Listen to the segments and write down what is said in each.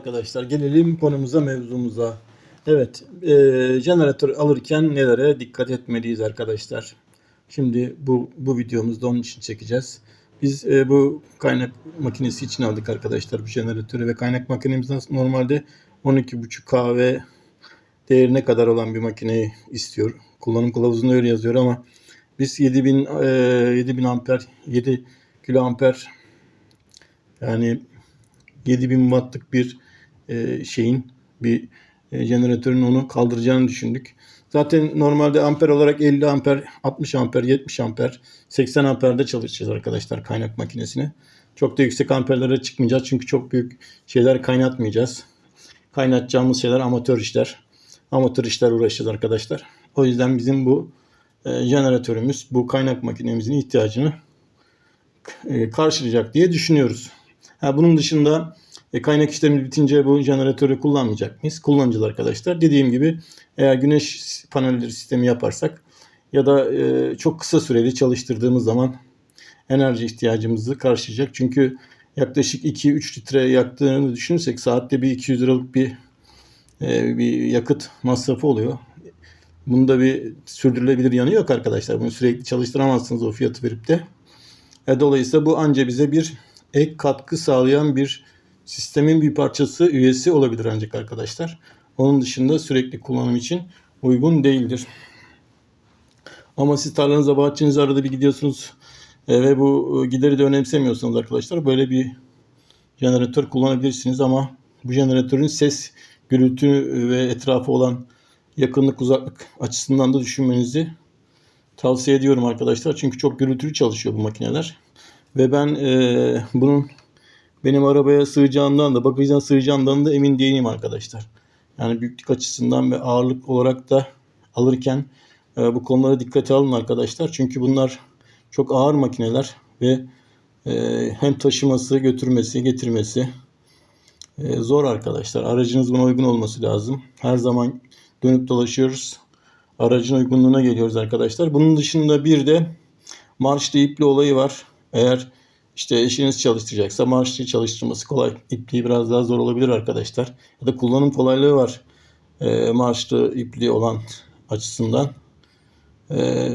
Arkadaşlar gelelim konumuza mevzumuza. Evet, e, jeneratör alırken nelere dikkat etmeliyiz arkadaşlar? Şimdi bu bu videomuzda onun için çekeceğiz. Biz e, bu kaynak makinesi için aldık arkadaşlar bu jeneratörü ve kaynak makinemiz normalde 12.5 kW değerine kadar olan bir makineyi istiyor. Kullanım kılavuzunda öyle yazıyor ama biz 7000 e, 7000 amper 7 kilo amper yani 7000 wattlık bir e, şeyin bir e, jeneratörün onu kaldıracağını düşündük. Zaten normalde amper olarak 50 amper, 60 amper, 70 amper, 80 amperde çalışacağız arkadaşlar kaynak makinesini. Çok da yüksek amperlere çıkmayacağız çünkü çok büyük şeyler kaynatmayacağız. Kaynatacağımız şeyler amatör işler. Amatör işler uğraşacağız arkadaşlar. O yüzden bizim bu e, jeneratörümüz bu kaynak makinemizin ihtiyacını e, karşılayacak diye düşünüyoruz. Ha, bunun dışında e, kaynak işlerimiz bitince bu jeneratörü kullanmayacak mıyız? Kullanacağız arkadaşlar. Dediğim gibi eğer güneş panelleri sistemi yaparsak ya da e, çok kısa süreli çalıştırdığımız zaman enerji ihtiyacımızı karşılayacak. Çünkü yaklaşık 2-3 litre yaktığını düşünürsek saatte bir 200 liralık bir e, bir yakıt masrafı oluyor. Bunda bir sürdürülebilir yanı yok arkadaşlar. Bunu sürekli çalıştıramazsınız o fiyatı verip de. E, dolayısıyla bu anca bize bir ek katkı sağlayan bir sistemin bir parçası, üyesi olabilir ancak arkadaşlar. Onun dışında sürekli kullanım için uygun değildir. Ama siz tarlanıza, bahçenize arada bir gidiyorsunuz e, ve bu e, gideri de önemsemiyorsanız arkadaşlar böyle bir jeneratör kullanabilirsiniz ama bu jeneratörün ses, gürültü ve etrafı olan yakınlık uzaklık açısından da düşünmenizi tavsiye ediyorum arkadaşlar. Çünkü çok gürültülü çalışıyor bu makineler. Ve ben e, bunun benim arabaya sığacağından da bagajına sığacağından da emin değilim arkadaşlar. Yani büyüklük açısından ve ağırlık olarak da alırken e, bu konulara dikkate alın arkadaşlar. Çünkü bunlar çok ağır makineler ve e, hem taşıması, götürmesi, getirmesi e, zor arkadaşlar. Aracınız buna uygun olması lazım. Her zaman dönüp dolaşıyoruz. Aracın uygunluğuna geliyoruz arkadaşlar. Bunun dışında bir de marşlı ipli olayı var. Eğer işte eşiniz çalıştıracaksa marşlı çalıştırması kolay. İpliği biraz daha zor olabilir arkadaşlar. Ya da kullanım kolaylığı var. E, marşlı ipli olan açısından. E,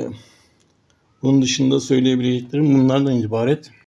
bunun dışında söyleyebileceklerim bunlardan ibaret.